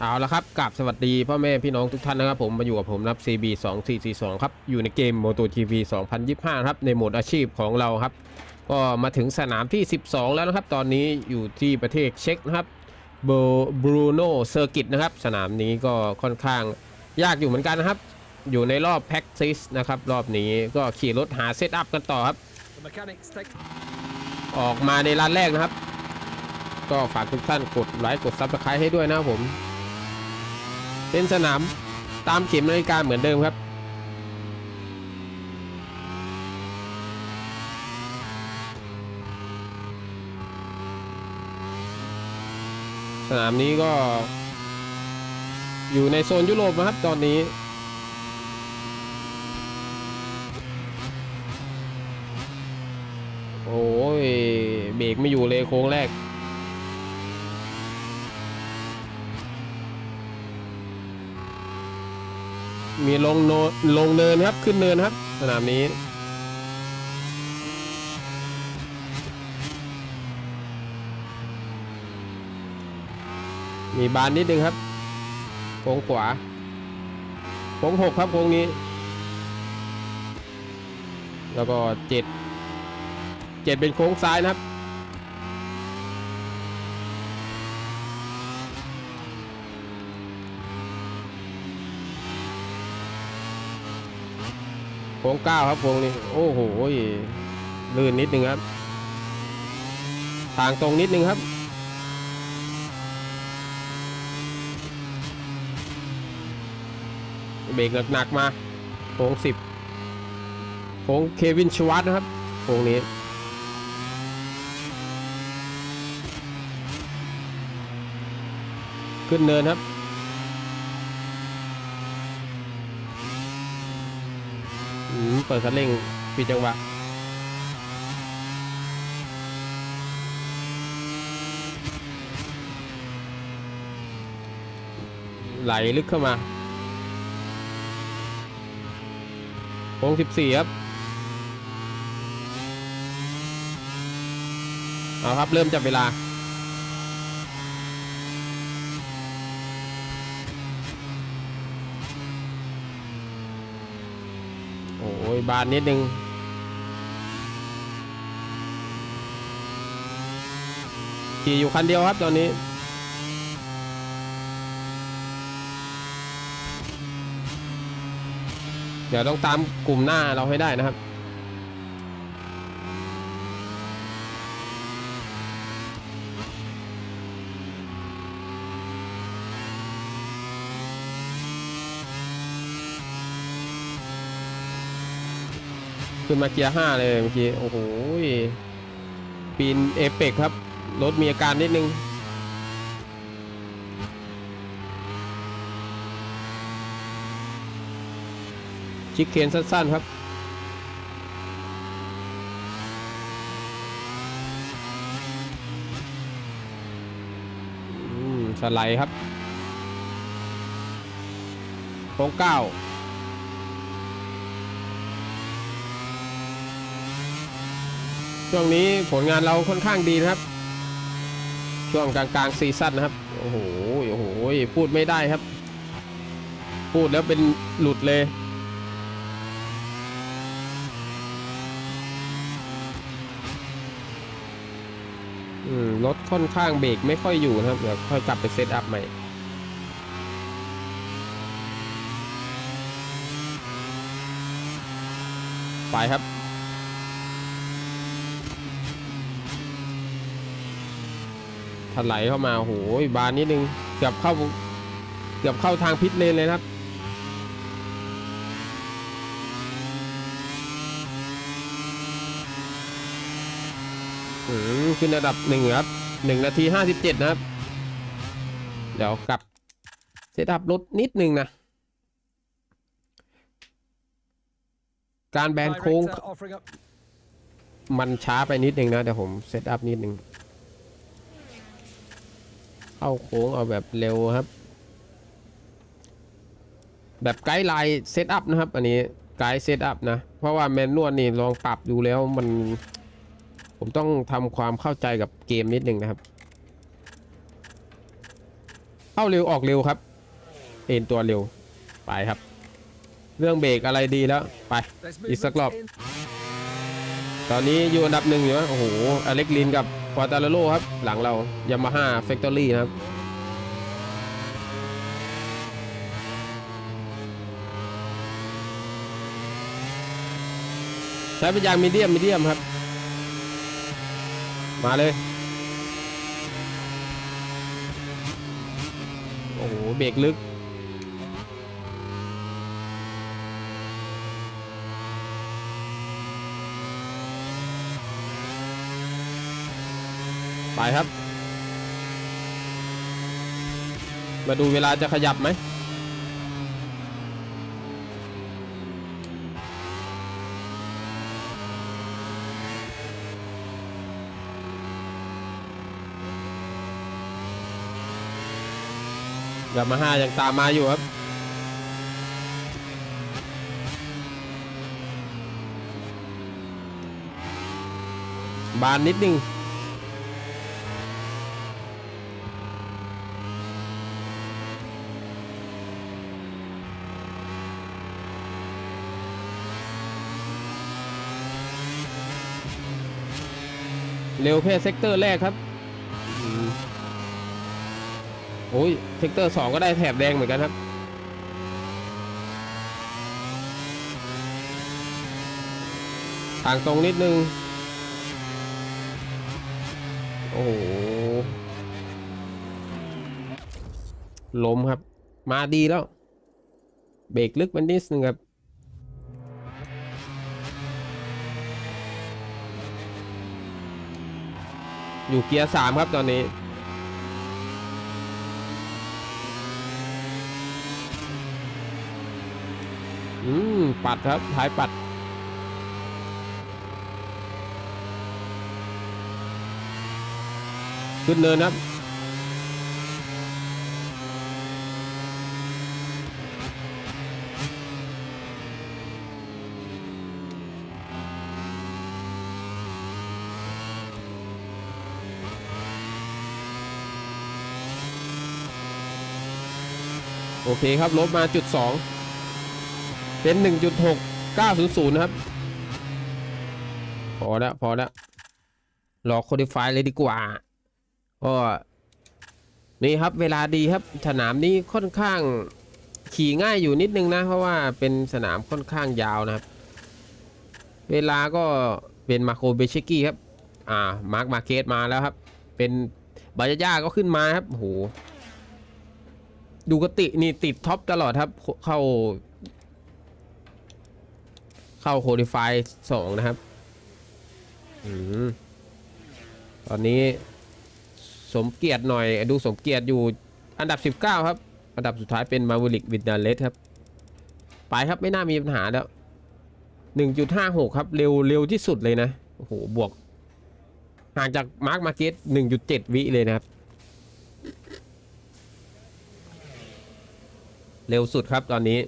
เอาละครับกราบสวัสดีพ่อแม่พี่น้องทุกท่านนะครับผมมาอยู่กับผมรับ CB 2 4 4 2ครับอยู่ในเกม MotoGP 2025ครับในโหมดอาชีพของเราครับ ก็มาถึงสนามที่ 12 แล้วนะครับ ตอนนี้อยู่ที่ประเทศเช็กนะครับบรูโนเซอร์กิตนะครับ สนามนี้ก็ค่อนข้างยากอยู่เหมือนกันนะครับ อยู่ในรอบแพ็กซิสนะครับ รอบนี้ก็ขี่รถหาเซตอัพกันต่อครับ ออกมาในร้านแรกนะครับ ก็ฝากทุกท่านกดไลค์กดซับสไครต์ให้ด้วยนะครับผม เป็นสนามตามเข็มนาฬิกาเหมือนเดิมครับ สนามนี้ก็ อยู่ในโซนยุโรปนะครับตอนนี้โอ้ยเบรกไม่อยู่เลยโค้งแรก มีลงโนลงเนินครับขึ้นเนินครับ สนามนี้ มีบานนิดนึงครับโค้งขวาโค้งหกครับโค้งนี้ แล้วก็เจ็ดเจ็ดเป็นโค้งซ้ายนะครับ โค้งเก้าครับโค้งนี้โอ้โหลื่นนิดนึงครับทางตรงนิดนึงครับ เบรกหนักๆมาโค้งสิบโค้งเควินชวัตนะครับโค้งนี้ขึ้นเนินครับ เปิดคันเร่งปิดจังหวะไหลลึกเข้ามาโค้ง14 ครับ เอาครับ เริ่มจับเวลา โอ้ย บานนิดนึง ขี่อยู่คันเดียวครับตอนนี้ เดี๋ยวต้องตามกลุ่มหน้าเราให้ได้นะครับ ขึ้นมาเกียร์ห้าเลยเมื่อกี้โอ้โหปีนเอเปกครับรถมีอาการนิดนึงชิคเคนสั้นๆครับอืมสไลด์ครับโค้งเก้า ช่วงนี้ผลงานเราค่อนข้างดีนะครับ ช่วงกลางๆซีซั่นนะครับ โอ้โห โอ้โห พูดไม่ได้ครับ พูดแล้วเป็นหลุดเลย รถค่อนข้างเบรกไม่ค่อยอยู่นะครับ เดี๋ยวค่อยกลับไปเซตอัพใหม่ไปครับ ถลายเข้ามาโอ้โหบานนิดนึงเกือบเข้าเกือบเข้าทางพิษเลนเลยครับอืมขึ้นระดับหนึ่งครับหนึ่งนาทีห้าสิบเจ็ดนะครับ เดี๋ยวกลับเซตอัพรถนิดนึงนะ การแบนโค้งมันช้าไปนิดนึงนะเดี๋ยวผมเซตอัพนิดนึง เข้าโค้งเอาแบบเร็วครับ แบบไกด์ไลน์เซตอัพนะครับ อันนี้ไกด์เซตอัพนะ เพราะว่าแมนนวลนี่ลองปรับดูแล้วมัน ผมต้องทำความเข้าใจกับเกมนิดนึงนะครับ เข้าเร็วออกเร็วครับ เอ็นตัวเร็ว ไปครับ เรื่องเบรกอะไรดีแล้ว ไป อีกสักรอบ ตอนนี้อยู่อันดับหนึ่งอยู่นะโอ้โห อเล็กลินกับ ควาตาโลครับ หลังเรายามาฮ่าแฟคทอรี่ครับใช้เป็นยางมีเดียมมีเดียมครับ มาเลย โอ้โห เบรกลึก ไปครับ มาดูเวลาจะขยับไหมยามาฮ่ายังตามมาอยู่ครับบานนิดนึง เร็วแค่เซกเตอร์แรกครับอืมโอ้ยเซกเตอร์สองก็ได้แถบแดงเหมือนกันครับ ทางตรงนิดนึง โอ้โหล้มครับ มาดีแล้ว เบรกลึกมันนิดนึงครับ อยู่เกียร์สามครับตอนนี้ อืม ปัดครับท้ายปัด ขึ้นเนินครับ โอเคครับลบมาจุดสองเป็น 1.6900 นะครับ พอแล้วพอแล้วรอโคดิฟายเลยดีกว่า ก็นี่ครับเวลาดีครับสนามนี้ค่อนข้างขี่ง่ายอยู่นิดนึงนะ เพราะว่าเป็นสนามค่อนข้างยาวนะครับ เวลาก็เป็นมาโคเบชิกี้ครับ อ่า มาร์คมาเกตมาแล้วครับ เป็นบายาย่าก็ขึ้นมาครับโอ้โห ดูกตินี่ติดท็อปตลอดครับ เข้า เข้าโคดิฟายสองนะครับอืมตอนนี้สมเกียรติหน่อย ดูสมเกียรติอยู่อันดับ 19 ครับ อันดับสุดท้ายเป็นมาวิลิกวินดาเลสครับ ไปครับไม่น่ามีปัญหาแล้ว 1.56 ครับ เร็วเร็วที่สุดเลยนะ โอ้โห บวก ห่างจากมาร์คมาเก็ต1.7 วิเลยนะครับ เร็วสุดครับตอนนี้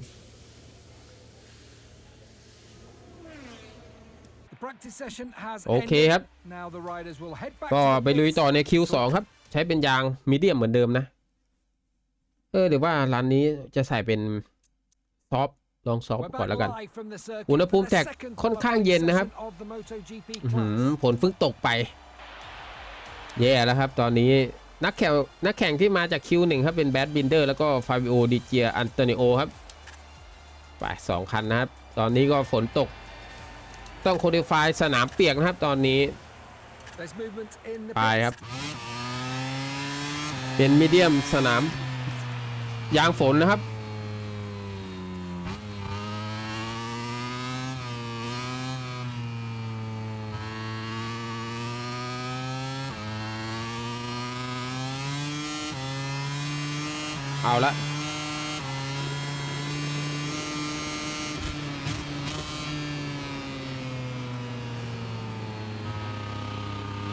โอเคครับ ก็ไปลุยต่อใน Q2 ครับ ใช้เป็นยางมีเดียมเหมือนเดิมนะ เออหรือว่าร้านนี้จะใส่เป็นซอฟต์ลองซอฟต์ก่อนแล้วกัน อุณหภูมิแท็กค่อนข้างเย็นนะครับอื้อหือฝนเพิ่งตกไป แย่แล้วครับตอนนี้ นักแข่งนักแข่งที่มาจาก Q1 ครับเป็นแบดบินเดอร์แล้วก็ฟาบิโอดิเจียอันโตนิโอครับไปสองคันนะครับ ตอนนี้ก็ฝนตก ต้องโคดิฟายสนามเปียกนะครับตอนนี้ไปครับ เป็นมีเดียมสนามยางฝนนะครับ เอาละ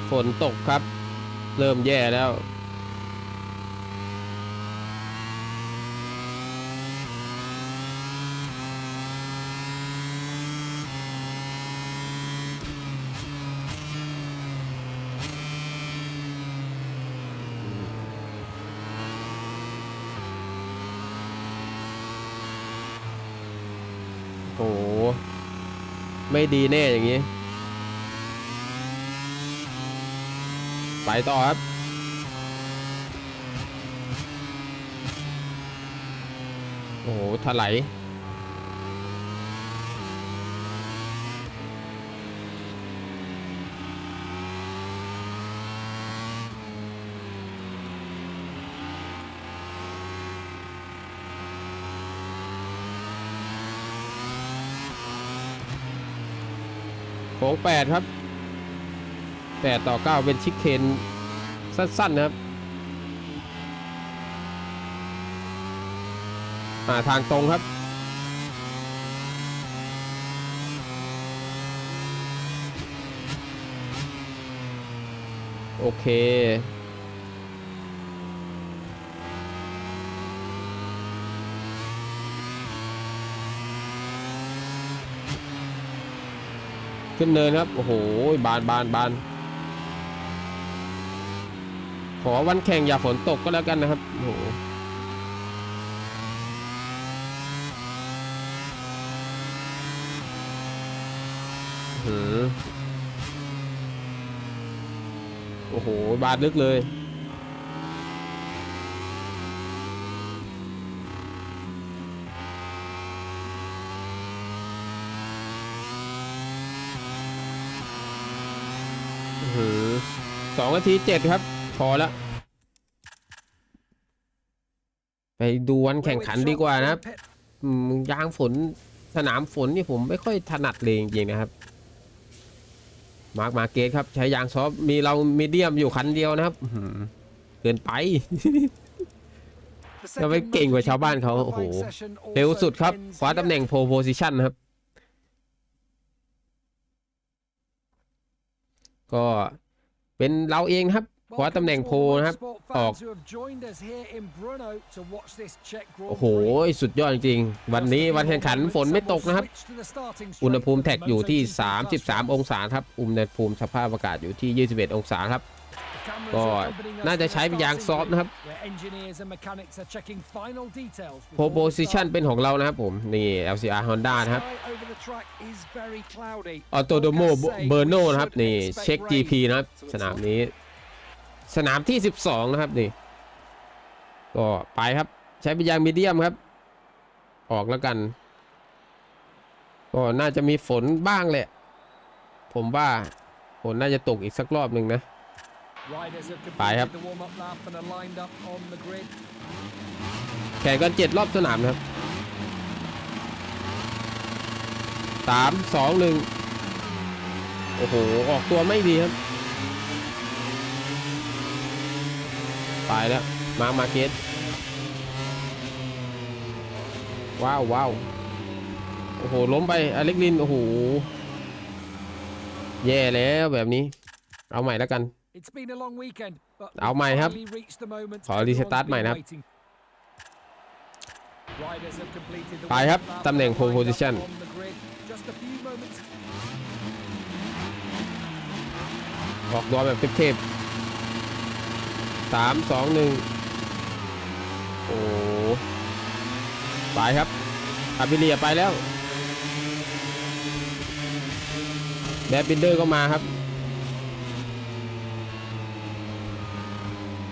ฝนตกครับ เริ่มแย่แล้ว ดีแน่อย่างนี้ ไปต่อครับ โอ้โหถลาย โค้ง8 ครับ 8 ต่อ 9 เป็นชิคเคนสั้นๆนะครับมาทางตรงครับ โอเค ขึ้นเนินครับ โอ้โห บานบานบานขอวันแข่งอย่าฝนตกก็แล้วกันนะครับ โอ้โหหือโอ้โห บาดลึกเลย นาทีเจ็ดครับ พอแล้วไปดูวันแข่งขันดีกว่านะครับอืมยางฝนสนามฝนนี่ผมไม่ค่อยถนัดเลยจริงๆนะครับ มาร์กมาเกตครับ ใช้ยางซอฟต์มีเรามีเดียมอยู่คันเดียวนะครับอื้อหือเกินไปจะไปเก่งกว่าชาวบ้านเขาโอ้โหเร็วสุดครับคว้าตำแหน่งโพโพซิชันครับ ก็ เป็นเราเองนะครับคว้าตำแหน่งโพนะครับ ออก โอ้โห สุดยอดจริงๆวันนี้วันแข่งขันฝนไม่ตกนะครับ อุณหภูมิแท็กอยู่ที่ 33 องศาครับ อุณหภูมิสภาพอากาศอยู่ที่ 21 องศาครับ ก็น่าจะใช้เป็นยางซอฟต์นะครับโพโพซิชันเป็นของเรานะครับผมนี่ LCR Honda นะครับออโตโดโมเบอร์โนนะครับนี่เช็ค GP นะครับสนามนี้ สนามที่ 12 นะครับนี่ ก็ไปครับใช้เป็นยางมีเดียมครับ ออกแล้วกัน ก็น่าจะมีฝนบ้างแหละ ผมว่าฝนน่าจะตกอีกสักรอบหนึ่งนะ ไปครับ แข่งกันเจ็ดรอบสนามนะครับสามสองหนึ่งโอ้โห ออกตัวไม่ดีครับ ไปแล้ว มามาเกตว้าวว้าวโอ้โห ล้มไป อเล็กลิน โอ้โห แย่แล้วแบบนี้ เอาใหม่แล้วกัน เอาใหม่ครับขอรีสตาร์ทใหม่นะครับไปครับ ตำแหน่ง pole position ออกตัวแบบเทพๆสามสองหนึ่งโอ้ไปครับอาบิเลียไปแล้วแบดบินเดอร์ก็มาครับ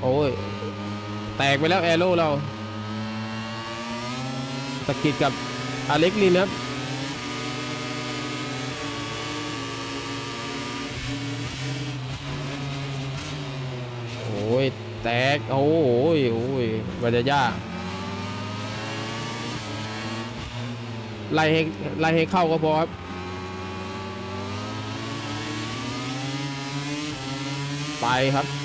โอ้ย แตกไปแล้วแอโร่เราสกิดกับอเล็กลินครับโอ้ย แตก โอ้ยโอ้ยมันจะยากไล่ให้ไล่ให้เข้าก็พอครับไปครับ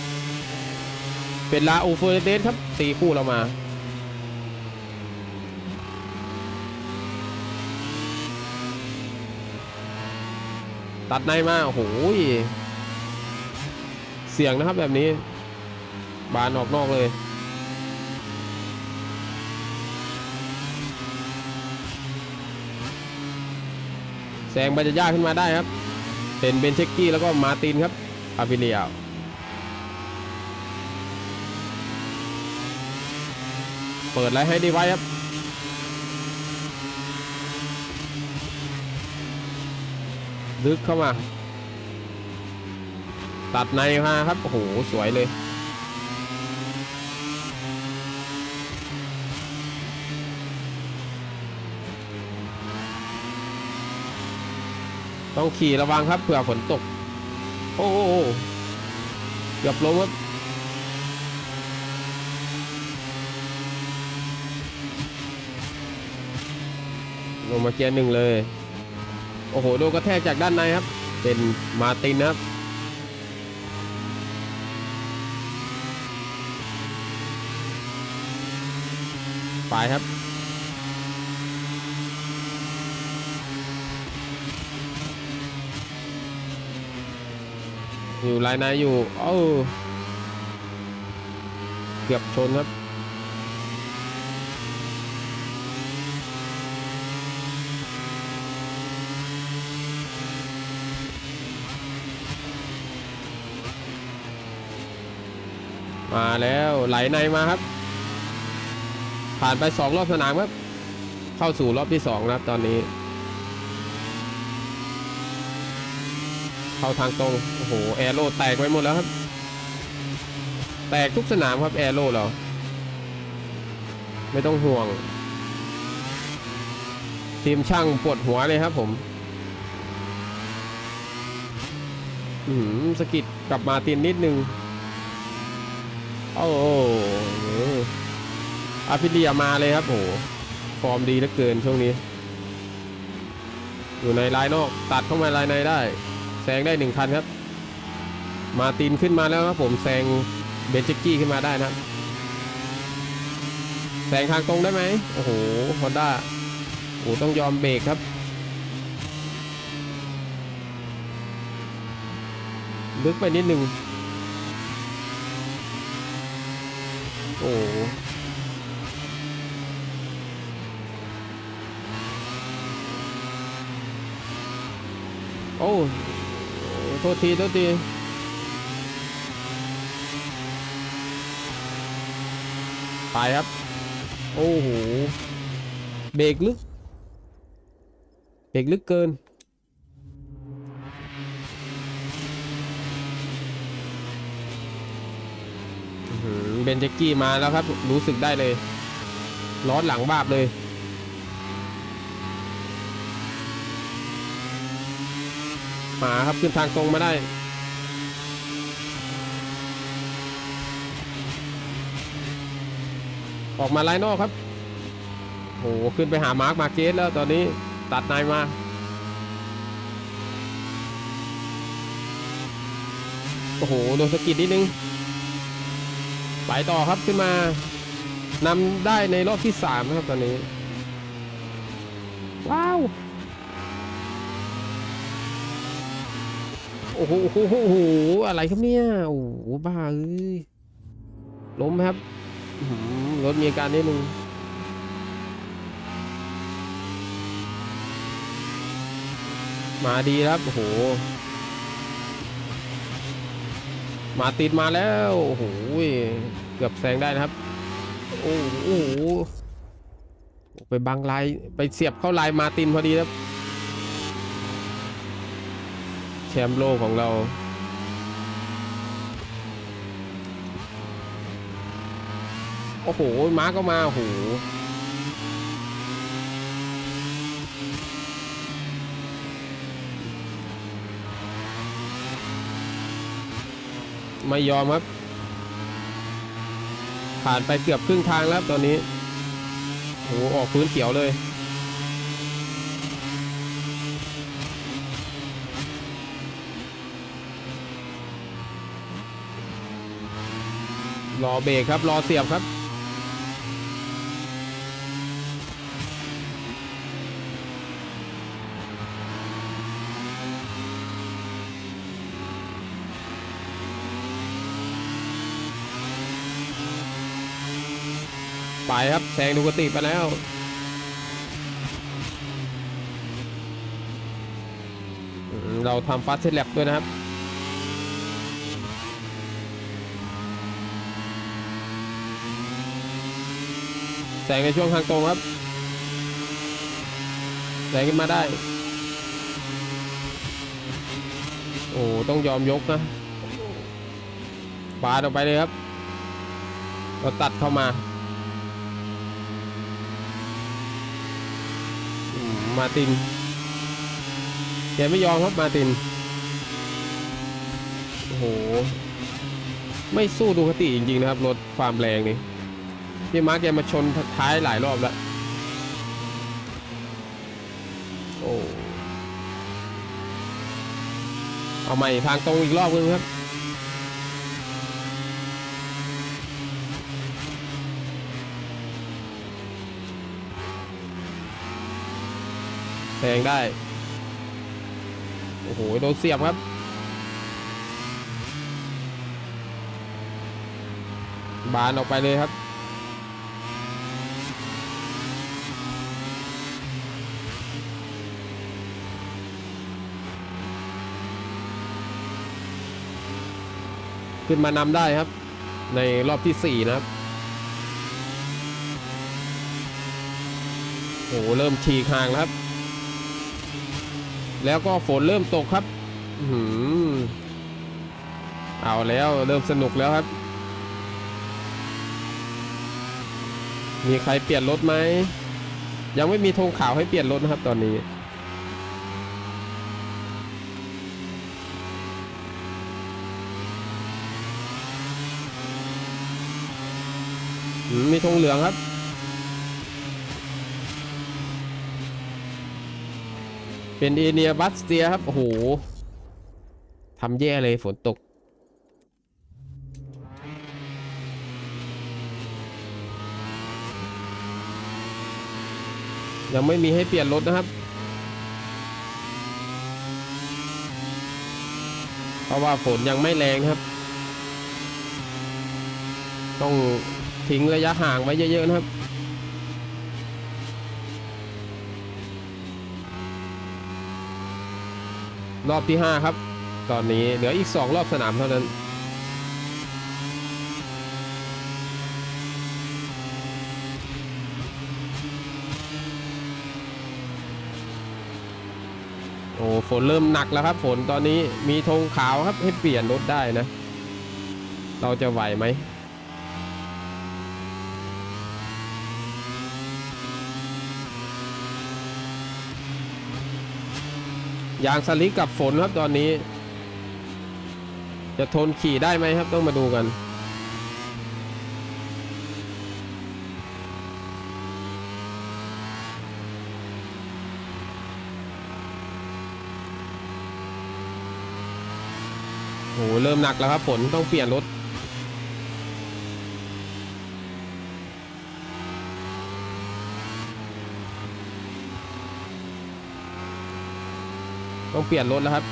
เป็นลาอูเฟอร์เดนครับตีคู่เรามาตัดในมาโอ้โหเสียงนะครับแบบนี้ บานออกนอกเลย แซงบาจาย่าขึ้นมาได้ครับ เป็นเบนเชกกี้แล้วก็มาตินครับอาฟิเลีย เปิดไลน์ให้ดีไว้ครับลึกเข้ามา ตัดในมาครับ โอ้โห สวยเลยต้องขี่ระวังครับเผื่อฝนตก โอ้โหเกือบล้มครับ ลงมาเกียร์หนึ่งเลย โอ้โห โดนกระแทกจากด้านในครับ เป็นมาตินครับ ไปครับ อยู่ลายในอยู่ เอ้า เกือบชนครับ มาแล้วไหลในมาครับ ผ่านไปสองรอบสนามครับ เข้าสู่รอบที่สองนะครับตอนนี้ เข้าทางตรงโอ้โหแอโร่แตกไปหมดแล้วครับ แตกทุกสนามครับแอโร่เราไม่ต้องห่วง ทีมช่างปวดหัวเลยครับผมอืมสกิดกลับมาตินนิดนึง โอ้โหอาพิเลียมาเลยครับโหฟอร์มดีเหลือเกินช่วงนี้ อยู่ในลายนอกตัดเข้ามาลายในได้แซงได้หนึ่งคันครับ มาตินขึ้นมาแล้วครับผมแซงเบนจิกกี้ขึ้นมาได้นะแซงทางตรงได้ไหมโอ้โหฮอนด้าโอ้ต้องยอมเบรกครับลึกไปนิดนึง โอ้โหโอ้โทษที โทษที ไปครับ โอ้โห เบรกลึก เบรกลึกเกิน นเจกกี้มาแล้วครับ รู้สึกได้เลย ร้อนหลังบาบเลยมาครับขึ้นทางตรงมาได้ ออกมาไลน์นอกครับโหขึ้นไปหามาร์คมาเกสแล้วตอนนี้ตัดนายมาโอ้โหโดนสกิดนิดนึง ไปต่อครับขึ้นมานำได้ในรอบที่สามนะครับตอนนี้ ว้าวโอ้โหโอ้โหโอ้โหอะไรครับเนี่ย โอ้โหบ้าเอ้ยล้มไหมครับอื้อหือรถมีอาการนิดนึงมาดีครับ โอ้โห มาติดมาแล้ว โอ้โหเกือบแซงได้นะครับโอ้โหไปบังลายไปเสียบเข้าลายมาตินพอดีครับแชมป์โลกของเราโอ้โห ม้าก็มา โอ้โห ไม่ยอมครับ ผ่านไปเกือบครึ่งทางแล้วตอนนี้โอ้โหออกพื้นเขียวเลย รอเบรกครับ รอเสียบครับ ไปครับแซงดูกติไปแล้วเราทำฟาสเทแลบด้วยนะครับแซงในช่วงทางตรงครับแซงขึ้นมาได้ โอ้ต้องยอมยกนะปาดออกไปเลยครับ เราตัดเข้ามาอื มาตินแกไม่ยอมครับมาตินโอ้โห ไม่สู้ดูคติจริงๆนะครับรถความแรงนี่พี่มาร์กแกมาชนท้ายหลายรอบแล้วโอ้เอาใหม่ทางตรงอีกรอบนึงครับ แซงได้ โอ้โห โดนเสียบครับ บานออกไปเลยครับ ขึ้นมานำได้ครับ ในรอบที่ 4 นะครับโอ้โหเริ่มฉีกห่างแล้วครับ แล้วก็ฝนเริ่มตกครับอือเอาแล้วเริ่มสนุกแล้วครับ มีใครเปลี่ยนรถไหม ยังไม่มีธงขาวให้เปลี่ยนรถนะครับตอนนี้อืมมีธงเหลืองครับ เป็นเอเนียบัสเตียครับ โอ้โหทำแย่เลยฝนตก ยังไม่มีให้เปลี่ยนรถนะครับ เพราะว่าฝนยังไม่แรงครับ ต้องทิ้งระยะห่างไว้เยอะๆนะครับ รอบที่ 5 ครับ ตอนนี้เหลืออีก 2 รอบสนามเท่านั้น โอ้ฝนเริ่มหนักแล้วครับ ฝนตอนนี้มีธงขาวครับให้เปลี่ยนรถได้นะ เราจะไหวไหม ยางสลิกกับฝนครับตอนนี้ จะทนขี่ได้ไหมครับต้องมาดูกันโอ้โหเริ่มหนักแล้วครับฝนต้องเปลี่ยนรถ ต้องเปลี่ยนรถแล้วครับ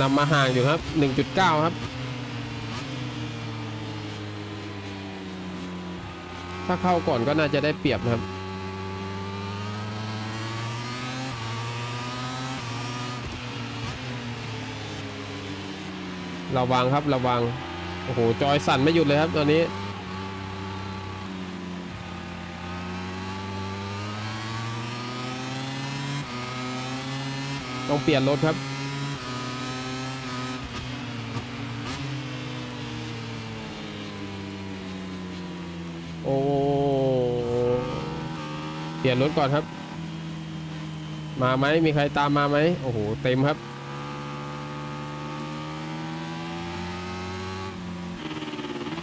นำมาห่างอยู่ครับ 1.9 ครับ ถ้าเข้าก่อนก็น่าจะได้เปรียบครับ ระวังครับระวัง โอ้โห จอยสั่นไม่หยุดเลยครับตอนนี้ ต้องเปลี่ยนรถครับ โอ้เปลี่ยนรถก่อนครับ มาไหมมีใครตามมาไหมโอ้โหเต็มครับ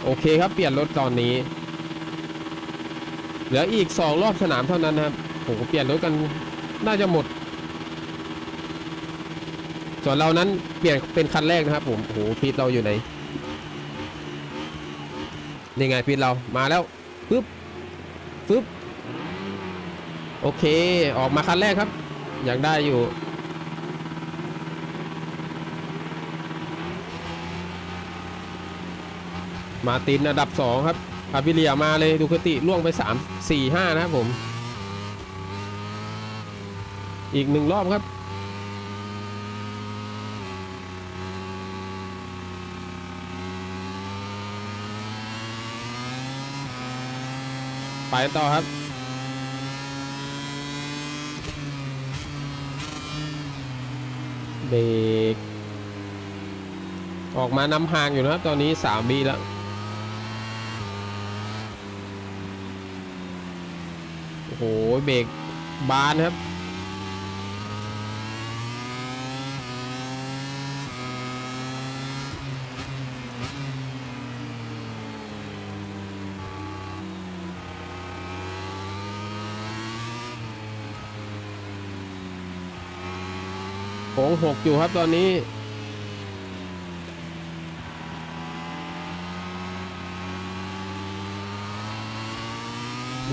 โอเคครับ เปลี่ยนรถตอนนี้ เหลืออีก 2 รอบสนามเท่านั้นนะครับโอ้โหเปลี่ยนรถกันน่าจะหมด ส่วนเรานั้นเปลี่ยนเป็นคันแรกนะครับผมโอ้โหพีทเราอยู่ไหนนี่ไงพีทเรามาแล้วปึ๊บปึ๊บโอเค ออกมาคันแรกครับ อยังได้อยู่มาตินอันดับ 2 ครับพาพิเลียมาเลยดูคติล่วงไป 3 4 5 นะครับผม อีกหนึ่งรอบครับายต่อครับเบรกออกมานำห่างอยู่นะตอนนี้3บีแล้วโอ้โหเบรกบานครับ งหกอยู่ครับตอนนี้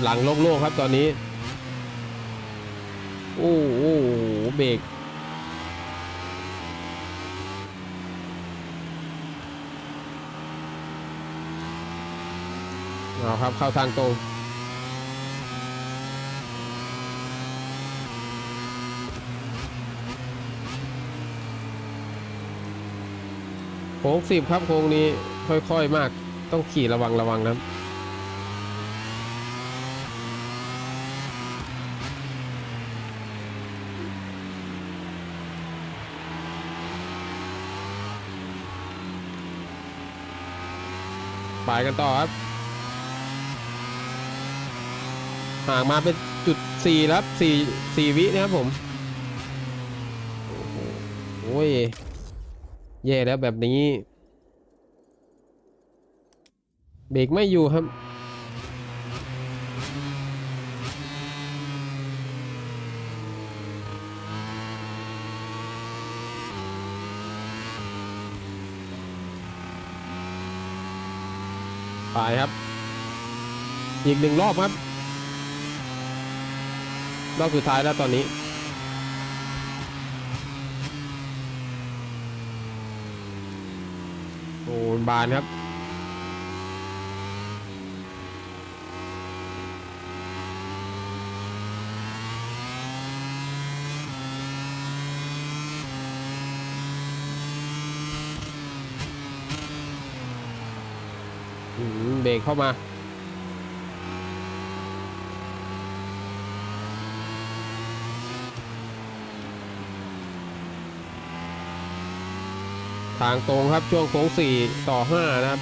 หลังโล่งๆครับตอนนี้ โอ้โหเบรกเอาครับเข้าทางตรง ค้งสิบครับโค้งนี้ค่อยๆมาก ต้องขี่ระวังระวังนะไปกันต่อครับห่างมาเป็นจุดสี่แล้วครับสี่สี่วินะครับผม โอ้โหโอ้ย แย่แล้วแบบนี้ เบรกไม่อยู่ครับ ไปครับ อีกหนึ่งรอบครับ รอบสุดท้ายแล้วตอนนี้ โอ้บานครับเบรกเข้ามาางตรงครับช่วงโค้ง4ต่อ 5 นะครับ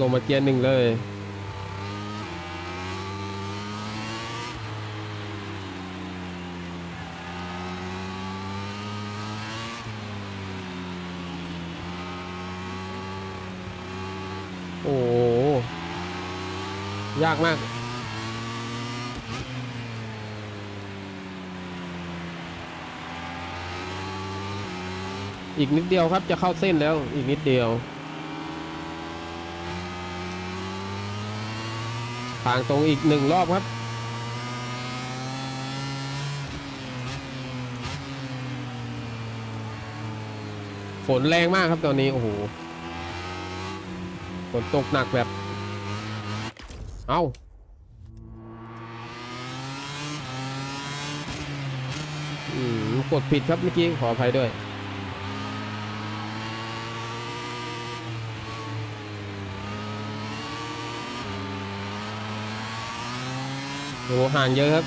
ลงมาเกียร์หนึ่งเลย โอ้ยากมาก อีกนิดเดียวครับจะเข้าเส้นแล้วอีกนิดเดียว ทางตรงอีกหนึ่งรอบครับ ฝนแรงมากครับตอนนี้โอ้โหฝนตกหนักแบบ เอา้าอืมกดผิดครับเมื่อกี้ขออภัยด้วย โอ้หห่างเยอะครับ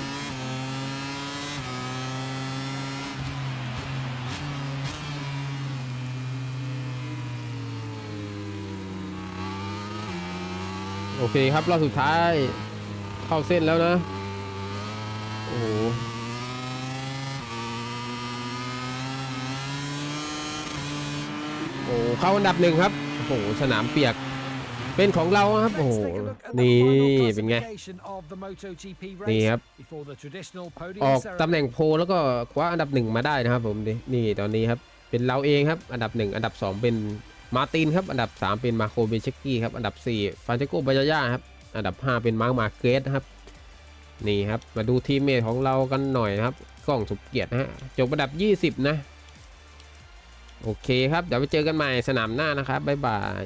โอเคครับรอบสุดท้าย เข้าเส้นแล้วนะ โอ้โหโอ้โหเข้าอันดับหนึ่งครับ โอ้โห สนามเปียก เป็นของเราครับโอ้โหนี่เป็นไงนี่ครับออกตำแหน่งโพลแล้วก็คว้าอันดับหนึ่งมาได้นะครับ ผมนี่นี่ตอนนี้ครับเป็นเราเองครับ อันดับหนึ่งอันดับสองเป็นมาร์ตินครับอันดับสามเป็นมาโคเบเชกกี้ครับอันดับสี่ฟานเจโกบายาย่าครับอันดับห้าเป็นมาร์คมาเกรสนะครับนี่ครับมาดูทีมเมทของเรากันหน่อยนะครับกล้องสุบเกียรตินะฮะจบอันดับ 20 นะ โอเคครับ เดี๋ยวไปเจอกันใหม่สนามหน้านะครับ บ๊ายบาย